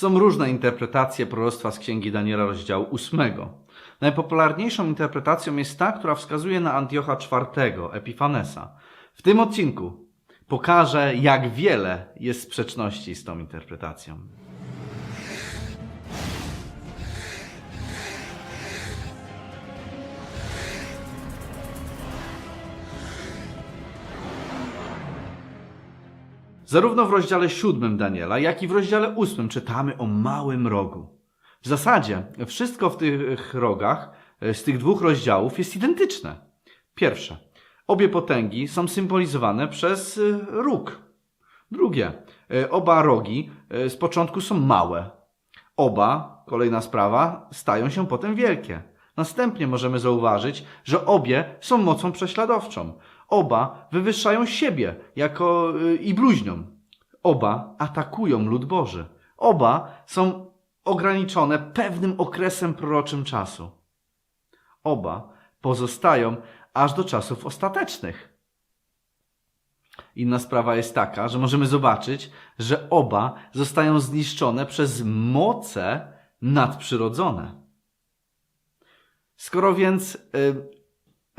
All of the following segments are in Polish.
Są różne interpretacje proroctwa z Księgi Daniela rozdziału 8. Najpopularniejszą interpretacją jest ta, która wskazuje na Antiocha IV, Epifanesa. W tym odcinku pokażę, jak wiele jest sprzeczności z tą interpretacją. Zarówno w rozdziale 7 Daniela, jak i w rozdziale 8 czytamy o małym rogu. W zasadzie wszystko w tych rogach e, z tych dwóch rozdziałów jest identyczne. Pierwsze, obie potęgi są symbolizowane przez e, róg. Drugie, e, oba rogi z początku są małe. Oba, kolejna sprawa, stają się potem wielkie. Następnie możemy zauważyć, że obie są mocą prześladowczą. Oba wywyższają siebie jako y, i bluźnią. Oba atakują lud Boży. Oba są ograniczone pewnym okresem proroczym czasu. Oba pozostają aż do czasów ostatecznych. Inna sprawa jest taka, że możemy zobaczyć, że oba zostają zniszczone przez moce nadprzyrodzone. Skoro więc y,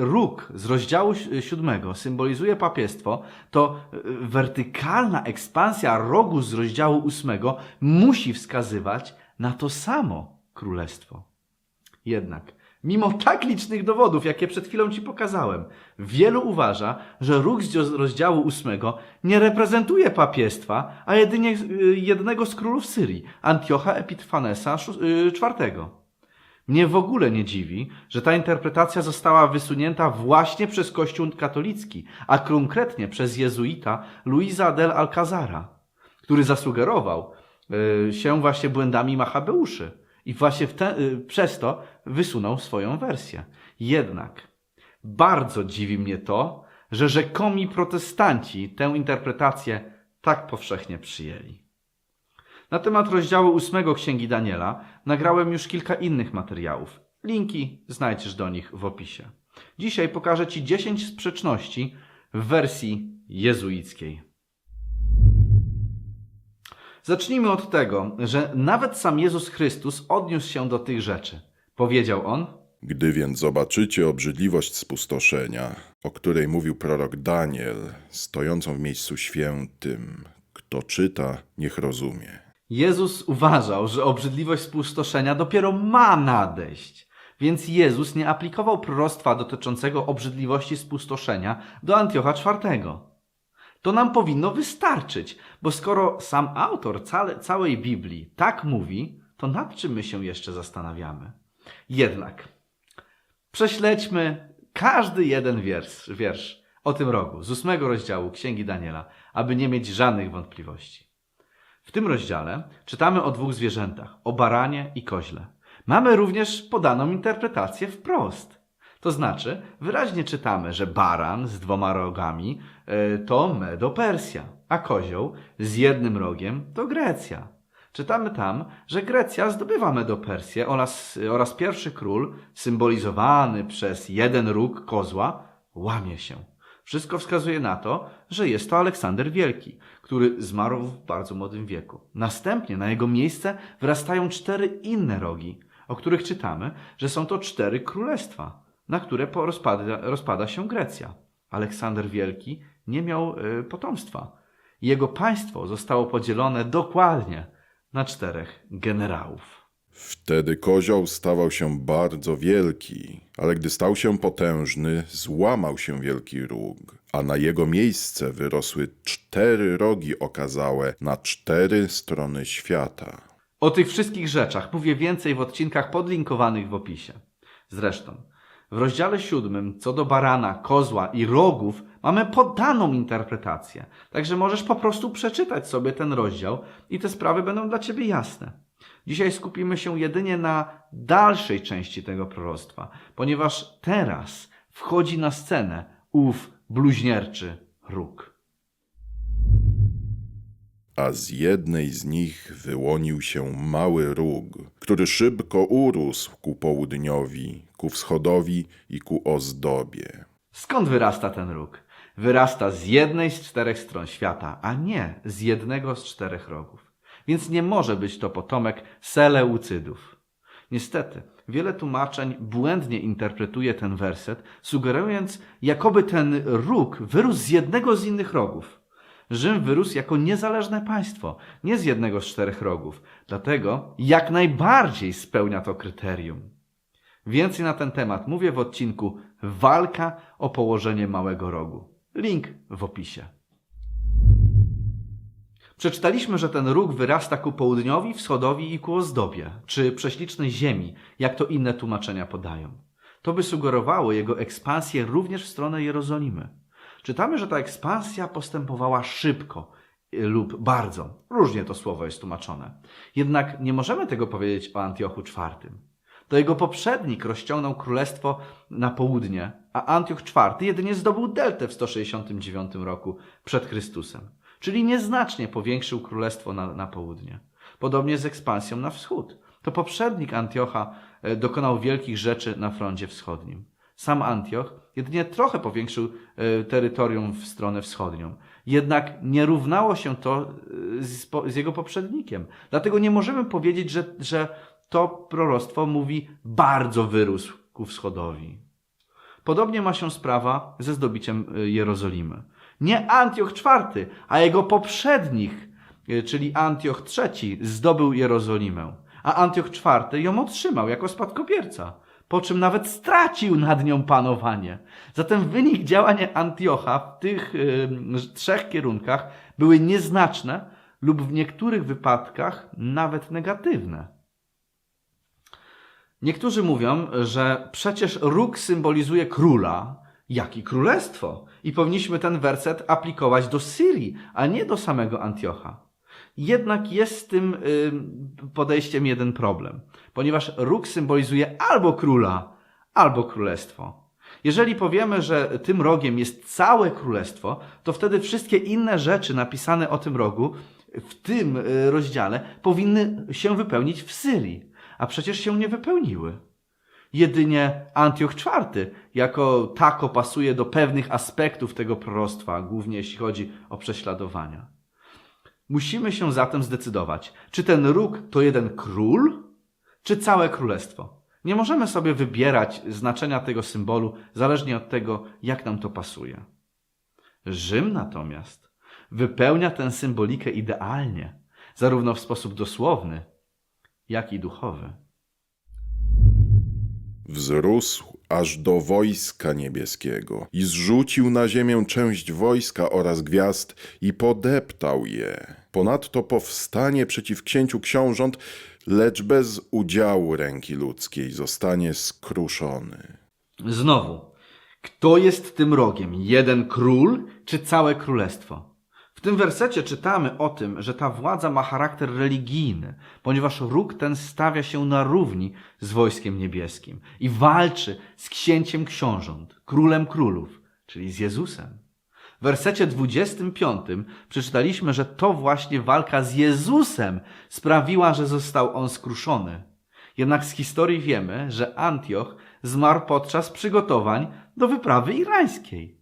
róg z rozdziału si- siódmego symbolizuje papiestwo, to y, wertykalna ekspansja rogu z rozdziału ósmego musi wskazywać na to samo królestwo. Jednak, mimo tak licznych dowodów, jakie przed chwilą Ci pokazałem, wielu uważa, że róg z rozdziału ósmego nie reprezentuje papiestwa, a jedynie y, jednego z królów Syrii, Antiocha Epitfanesa IV. Mnie w ogóle nie dziwi, że ta interpretacja została wysunięta właśnie przez Kościół katolicki, a konkretnie przez jezuita Luisa del Alcazara, który zasugerował y, się właśnie błędami Machabeuszy i właśnie te, y, przez to wysunął swoją wersję. Jednak bardzo dziwi mnie to, że rzekomi protestanci tę interpretację tak powszechnie przyjęli. Na temat rozdziału ósmego Księgi Daniela nagrałem już kilka innych materiałów. Linki znajdziesz do nich w opisie. Dzisiaj pokażę Ci 10 sprzeczności w wersji jezuickiej. Zacznijmy od tego, że nawet sam Jezus Chrystus odniósł się do tych rzeczy. Powiedział on, Gdy więc zobaczycie obrzydliwość spustoszenia, o której mówił prorok Daniel, stojącą w miejscu świętym, kto czyta, niech rozumie. Jezus uważał, że obrzydliwość spustoszenia dopiero ma nadejść. Więc Jezus nie aplikował proroctwa dotyczącego obrzydliwości spustoszenia do Antiocha IV. To nam powinno wystarczyć, bo skoro sam autor całej Biblii tak mówi, to nad czym my się jeszcze zastanawiamy? Jednak prześledźmy każdy jeden wiersz, wiersz o tym rogu z ósmego rozdziału Księgi Daniela, aby nie mieć żadnych wątpliwości. W tym rozdziale czytamy o dwóch zwierzętach, o baranie i koźle. Mamy również podaną interpretację wprost. To znaczy, wyraźnie czytamy, że baran z dwoma rogami e, to Medo-Persja, a kozioł z jednym rogiem to Grecja. Czytamy tam, że Grecja zdobywa Medo-Persję oraz, oraz pierwszy król, symbolizowany przez jeden róg kozła, łamie się. Wszystko wskazuje na to, że jest to Aleksander Wielki, który zmarł w bardzo młodym wieku. Następnie na jego miejsce wrastają cztery inne rogi, o których czytamy, że są to cztery królestwa, na które rozpada, rozpada się Grecja. Aleksander Wielki nie miał y, potomstwa. Jego państwo zostało podzielone dokładnie na czterech generałów. Wtedy kozioł stawał się bardzo wielki, ale gdy stał się potężny, złamał się wielki róg, a na jego miejsce wyrosły cztery rogi okazałe na cztery strony świata. O tych wszystkich rzeczach mówię więcej w odcinkach podlinkowanych w opisie. Zresztą, w rozdziale siódmym co do barana, kozła i rogów mamy podaną interpretację. Także możesz po prostu przeczytać sobie ten rozdział i te sprawy będą dla ciebie jasne. Dzisiaj skupimy się jedynie na dalszej części tego proroctwa, ponieważ teraz wchodzi na scenę ów bluźnierczy róg. A z jednej z nich wyłonił się mały róg, który szybko urósł ku południowi, ku wschodowi i ku ozdobie. Skąd wyrasta ten róg? Wyrasta z jednej z czterech stron świata, a nie z jednego z czterech rogów. Więc nie może być to potomek Seleucydów. Niestety, wiele tłumaczeń błędnie interpretuje ten werset, sugerując, jakoby ten róg wyrósł z jednego z innych rogów. Rzym wyrósł jako niezależne państwo, nie z jednego z czterech rogów, dlatego jak najbardziej spełnia to kryterium. Więcej na ten temat mówię w odcinku Walka o położenie małego rogu. Link w opisie. Przeczytaliśmy, że ten róg wyrasta ku południowi, wschodowi i ku ozdobie, czy prześlicznej ziemi, jak to inne tłumaczenia podają. To by sugerowało jego ekspansję również w stronę Jerozolimy. Czytamy, że ta ekspansja postępowała szybko y, lub bardzo. Różnie to słowo jest tłumaczone. Jednak nie możemy tego powiedzieć o Antiochu IV. To jego poprzednik rozciągnął królestwo na południe, a Antioch IV jedynie zdobył deltę w 169 roku przed Chrystusem, czyli nieznacznie powiększył królestwo na, na południe. Podobnie z ekspansją na wschód. To poprzednik Antiocha e, dokonał wielkich rzeczy na froncie wschodnim. Sam Antioch jedynie trochę powiększył e, terytorium w stronę wschodnią. Jednak nie równało się to e, z, z jego poprzednikiem. Dlatego nie możemy powiedzieć, że, że to proroctwo mówi bardzo wyrósł ku wschodowi. Podobnie ma się sprawa ze zdobiciem Jerozolimy. Nie Antioch IV, a jego poprzednik, y, czyli Antioch III, zdobył Jerozolimę, a Antioch IV ją otrzymał jako spadkobierca, po czym nawet stracił nad nią panowanie. Zatem wynik działań Antiocha w tych y, trzech kierunkach były nieznaczne lub w niektórych wypadkach nawet negatywne. Niektórzy mówią, że przecież róg symbolizuje króla, jak i królestwo. I powinniśmy ten werset aplikować do Syrii, a nie do samego Antiocha. Jednak jest z tym podejściem jeden problem, ponieważ róg symbolizuje albo króla, albo królestwo. Jeżeli powiemy, że tym rogiem jest całe królestwo, to wtedy wszystkie inne rzeczy napisane o tym rogu w tym y, rozdziale powinny się wypełnić w Syrii, a przecież się nie wypełniły. Jedynie Antioch IV jako tako pasuje do pewnych aspektów tego proroctwa, głównie jeśli chodzi o prześladowania. Musimy się zatem zdecydować, czy ten róg to jeden król, czy całe królestwo. Nie możemy sobie wybierać znaczenia tego symbolu zależnie od tego, jak nam to pasuje. Rzym natomiast wypełnia tę symbolikę idealnie, zarówno w sposób dosłowny, jak i duchowy. Wzrósł aż do wojska niebieskiego i zrzucił na ziemię część wojska oraz gwiazd i podeptał je. Ponadto powstanie przeciw księciu książąt, lecz bez udziału ręki ludzkiej zostanie skruszony. Znowu, kto jest tym rogiem? Jeden król czy całe królestwo? W tym wersecie czytamy o tym, że ta władza ma charakter religijny, ponieważ róg ten stawia się na równi z wojskiem niebieskim i walczy z księciem książąt, królem królów, czyli z Jezusem. W wersecie 25 przeczytaliśmy, że to właśnie walka z Jezusem sprawiła, że został on skruszony. Jednak z historii wiemy, że Antioch zmarł podczas przygotowań do wyprawy irańskiej,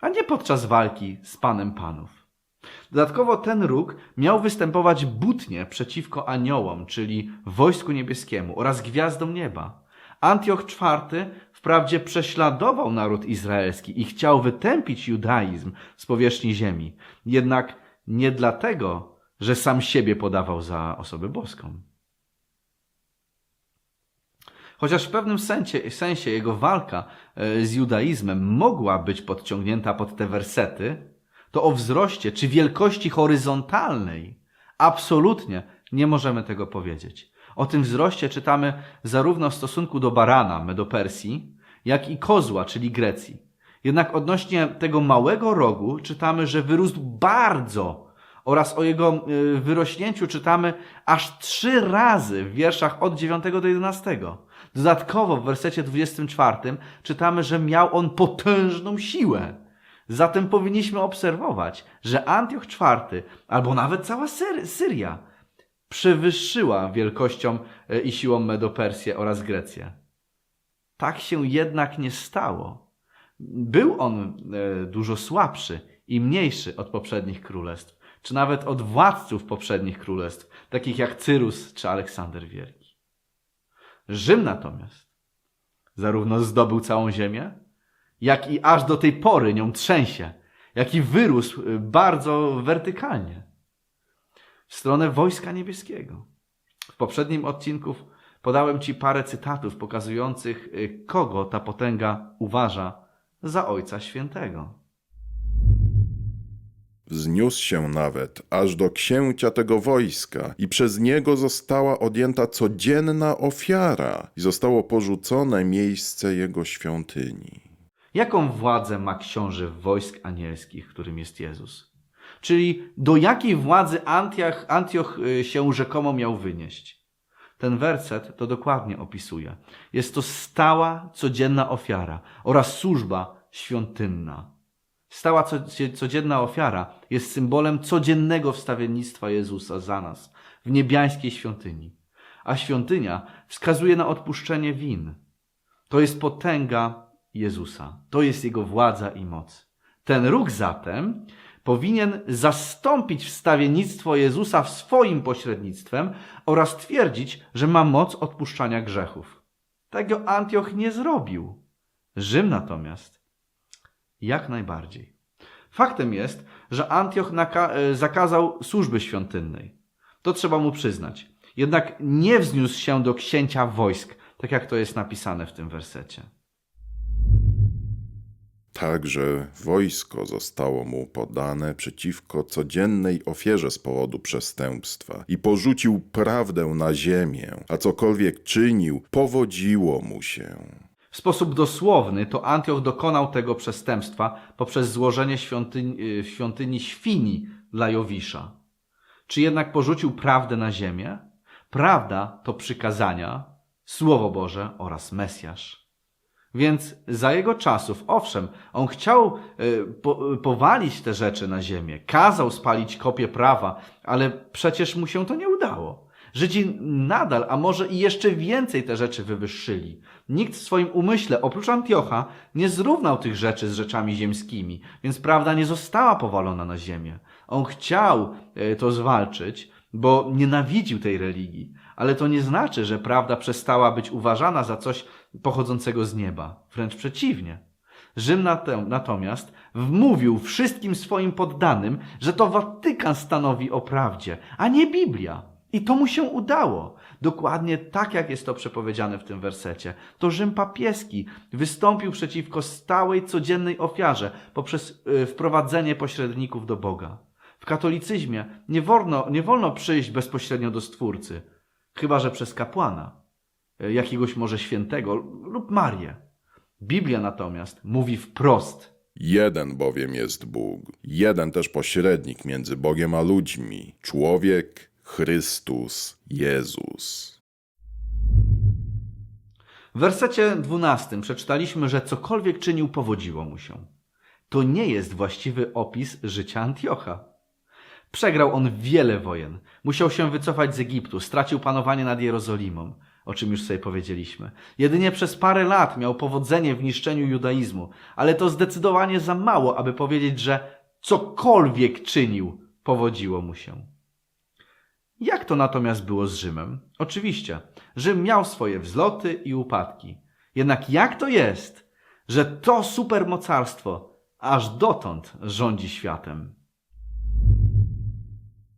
a nie podczas walki z Panem Panów. Dodatkowo ten róg miał występować butnie przeciwko aniołom, czyli wojsku niebieskiemu oraz gwiazdom nieba. Antioch IV wprawdzie prześladował naród izraelski i chciał wytępić judaizm z powierzchni ziemi, jednak nie dlatego, że sam siebie podawał za osobę boską. Chociaż w pewnym sensie, sensie jego walka e, z judaizmem mogła być podciągnięta pod te wersety, to o wzroście czy wielkości horyzontalnej absolutnie nie możemy tego powiedzieć. O tym wzroście czytamy zarówno w stosunku do barana, Medopersji, jak i kozła, czyli Grecji. Jednak odnośnie tego małego rogu czytamy, że wyrósł bardzo oraz o jego y, wyrośnięciu czytamy aż trzy razy w wierszach od 9 do 11. Dodatkowo w wersecie 24 czytamy, że miał on potężną siłę. Zatem powinniśmy obserwować, że Antioch IV, albo nawet cała Syr- Syria, przewyższyła wielkością e, i siłą Medopersję oraz Grecję. Tak się jednak nie stało. Był on e, dużo słabszy i mniejszy od poprzednich królestw. czy nawet od władców poprzednich królestw, takich jak Cyrus czy Aleksander Wielki. Rzym natomiast zarówno zdobył całą ziemię, jak i aż do tej pory nią trzęsie, jak i wyrósł y, bardzo wertykalnie w stronę Wojska Niebieskiego. W poprzednim odcinku podałem Ci parę cytatów pokazujących, y, kogo ta potęga uważa za Ojca Świętego. Wzniósł się nawet aż do księcia tego wojska i przez niego została odjęta codzienna ofiara i zostało porzucone miejsce jego świątyni. Jaką władzę ma książę wojsk anielskich, którym jest Jezus? Czyli do jakiej władzy Antioch, Antioch y, się rzekomo miał wynieść? Ten werset to dokładnie opisuje. Jest to stała, codzienna ofiara oraz służba świątynna. Stała co, codzienna ofiara jest symbolem codziennego wstawiennictwa Jezusa za nas w niebiańskiej świątyni. A świątynia wskazuje na odpuszczenie win. To jest potęga Jezusa. To jest Jego władza i moc. Ten róg zatem powinien zastąpić wstawiennictwo Jezusa w swoim pośrednictwem oraz twierdzić, że ma moc odpuszczania grzechów. Tego Antioch nie zrobił. Rzym natomiast jak najbardziej. Faktem jest, że Antioch e, zakazał służby świątynnej. To trzeba mu przyznać. Jednak nie wzniósł się do księcia wojsk, tak jak to jest napisane w tym wersecie. Także wojsko zostało mu podane przeciwko codziennej ofierze z powodu przestępstwa i porzucił prawdę na ziemię, a cokolwiek czynił, powodziło mu się. W sposób dosłowny to Antioch dokonał tego przestępstwa poprzez złożenie świątyni, y, świątyni świni dla Jowisza. Czy jednak porzucił prawdę na ziemię? Prawda to przykazania, Słowo Boże oraz Mesjasz. Więc za jego czasów, owszem, on chciał y, po, powalić te rzeczy na ziemię, kazał spalić kopię prawa, ale przecież mu się to nie udało. Żydzi nadal, a może i jeszcze więcej te rzeczy wywyższyli. Nikt w swoim umyśle, oprócz Antiocha, nie zrównał tych rzeczy z rzeczami ziemskimi, więc prawda nie została powalona na ziemię. On chciał e, to zwalczyć, bo nienawidził tej religii, ale to nie znaczy, że prawda przestała być uważana za coś pochodzącego z nieba. Wręcz przeciwnie. Rzym natomiast wmówił wszystkim swoim poddanym, że to Watykan stanowi o prawdzie, a nie Biblia. I to mu się udało. Dokładnie tak, jak jest to przepowiedziane w tym wersecie. To Rzym papieski wystąpił przeciwko stałej, codziennej ofiarze poprzez y, wprowadzenie pośredników do Boga. W katolicyzmie nie wolno, nie wolno przyjść bezpośrednio do Stwórcy, chyba że przez kapłana, y, jakiegoś może świętego lub Marię. Biblia natomiast mówi wprost, Jeden bowiem jest Bóg, jeden też pośrednik między Bogiem a ludźmi, człowiek Chrystus Jezus. W wersecie 12 przeczytaliśmy, że cokolwiek czynił, powodziło mu się. To nie jest właściwy opis życia Antiocha. Przegrał on wiele wojen. Musiał się wycofać z Egiptu, stracił panowanie nad Jerozolimą, o czym już sobie powiedzieliśmy. Jedynie przez parę lat miał powodzenie w niszczeniu judaizmu, ale to zdecydowanie za mało, aby powiedzieć, że cokolwiek czynił, powodziło mu się. Jak to natomiast było z Rzymem? Oczywiście, Rzym miał swoje wzloty i upadki. Jednak jak to jest, że to supermocarstwo aż dotąd rządzi światem?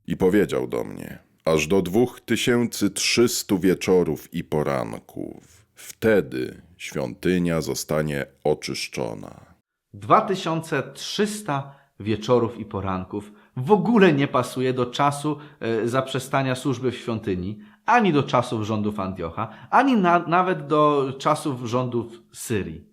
I powiedział do mnie, aż do dwóch tysięcy trzystu wieczorów i poranków. Wtedy świątynia zostanie oczyszczona. 2300 wieczorów i poranków w ogóle nie pasuje do czasu e, zaprzestania służby w świątyni, ani do czasów rządów Antiocha, ani na, nawet do czasów rządów Syrii.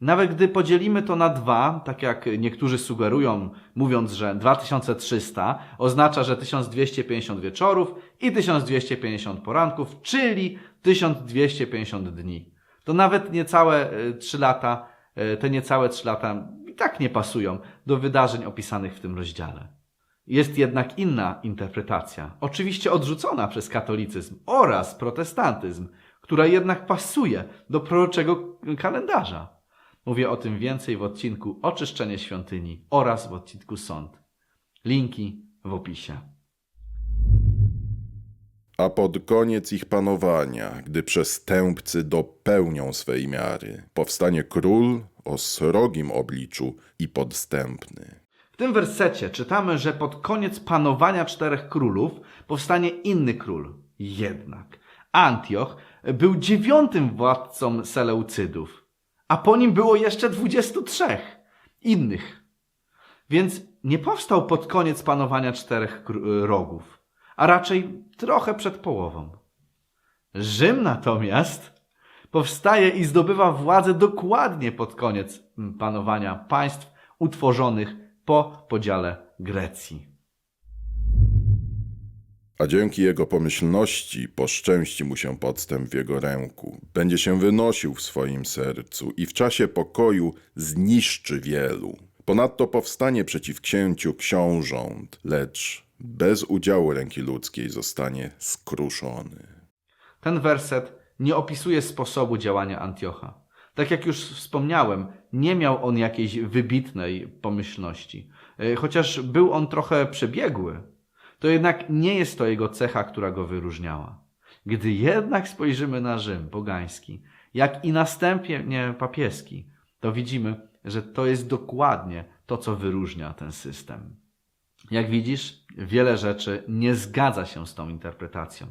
Nawet gdy podzielimy to na dwa, tak jak niektórzy sugerują, mówiąc, że 2300 oznacza, że 1250 wieczorów i 1250 poranków, czyli 1250 dni. To nawet niecałe e, 3 lata, e, te niecałe 3 lata i tak nie pasują do wydarzeń opisanych w tym rozdziale. Jest jednak inna interpretacja, oczywiście odrzucona przez katolicyzm oraz protestantyzm, która jednak pasuje do proroczego kalendarza. Mówię o tym więcej w odcinku Oczyszczenie świątyni oraz w odcinku Sąd. Linki w opisie. A pod koniec ich panowania, gdy przestępcy dopełnią swej miary, powstanie król o srogim obliczu i podstępny. Tym wersecie czytamy, że pod koniec panowania czterech królów powstanie inny król. Jednak Antioch był dziewiątym władcą Seleucydów, a po nim było jeszcze dwudziestu trzech innych. Więc nie powstał pod koniec panowania czterech rogów, a raczej trochę przed połową. Rzym natomiast powstaje i zdobywa władzę dokładnie pod koniec panowania państw utworzonych po podziale Grecji. A dzięki jego pomyślności poszczęści mu się podstęp w jego ręku. Będzie się wynosił w swoim sercu i w czasie pokoju zniszczy wielu. Ponadto powstanie przeciw księciu książąt, lecz bez udziału ręki ludzkiej zostanie skruszony. Ten werset nie opisuje sposobu działania Antiocha. Tak jak już wspomniałem, nie miał on jakiejś wybitnej pomyślności. E, Chociaż był on trochę przebiegły, to jednak nie jest to jego cecha, która go wyróżniała. Gdy jednak spojrzymy na Rzym pogański, jak i następnie papieski, to widzimy, że to jest dokładnie to, co wyróżnia ten system. Jak widzisz, wiele rzeczy nie zgadza się z tą interpretacją.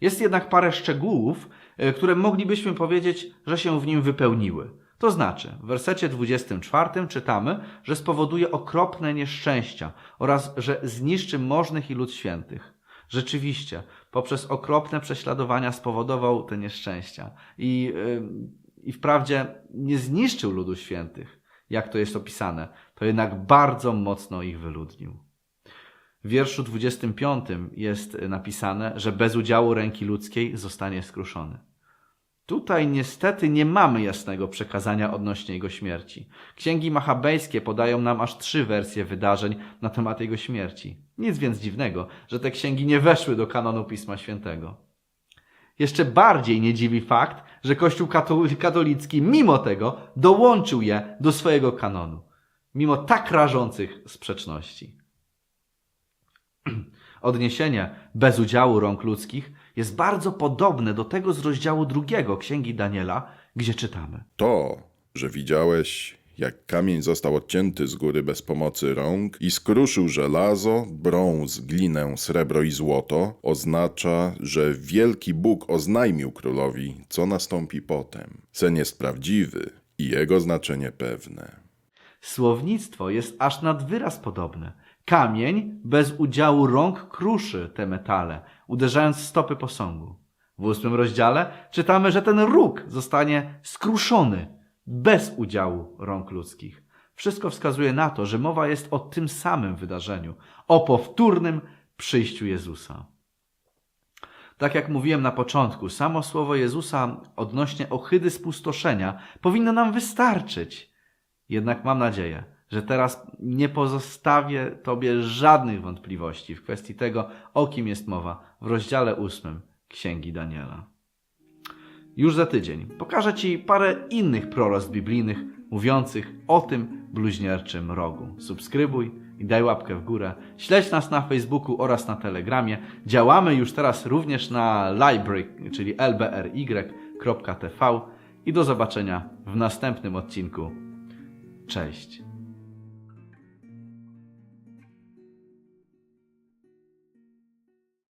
Jest jednak parę szczegółów, które moglibyśmy powiedzieć, że się w nim wypełniły. To znaczy, w wersecie 24 czytamy, że spowoduje okropne nieszczęścia oraz że zniszczy możnych i lud świętych. Rzeczywiście, poprzez okropne prześladowania spowodował te nieszczęścia i, yy, i wprawdzie nie zniszczył ludu świętych, jak to jest opisane, to jednak bardzo mocno ich wyludnił. W wierszu 25 jest napisane, że bez udziału ręki ludzkiej zostanie skruszony. Tutaj niestety nie mamy jasnego przekazania odnośnie jego śmierci. Księgi machabejskie podają nam aż trzy wersje wydarzeń na temat jego śmierci. Nic więc dziwnego, że te księgi nie weszły do kanonu Pisma Świętego. Jeszcze bardziej nie dziwi fakt, że Kościół katol- katolicki mimo tego dołączył je do swojego kanonu. Mimo tak rażących sprzeczności. Odniesienie bez udziału rąk ludzkich jest bardzo podobne do tego z rozdziału drugiego Księgi Daniela, gdzie czytamy. To, że widziałeś, jak kamień został odcięty z góry bez pomocy rąk i skruszył żelazo, brąz, glinę, srebro i złoto, oznacza, że wielki Bóg oznajmił królowi, co nastąpi potem. Sen jest prawdziwy i jego znaczenie pewne. Słownictwo jest aż nad wyraz podobne. Kamień bez udziału rąk kruszy te metale, uderzając w stopy posągu. W ósmym rozdziale czytamy, że ten róg zostanie skruszony bez udziału rąk ludzkich. Wszystko wskazuje na to, że mowa jest o tym samym wydarzeniu, o powtórnym przyjściu Jezusa. Tak jak mówiłem na początku, samo słowo Jezusa odnośnie ohydy spustoszenia powinno nam wystarczyć. Jednak mam nadzieję, że teraz nie pozostawię Tobie żadnych wątpliwości w kwestii tego, o kim jest mowa w rozdziale ósmym Księgi Daniela. Już za tydzień pokażę Ci parę innych proroctw biblijnych mówiących o tym bluźnierczym rogu. Subskrybuj i daj łapkę w górę. Śledź nas na Facebooku oraz na Telegramie. Działamy już teraz również na library, czyli lbry.tv i do zobaczenia w następnym odcinku. Cześć.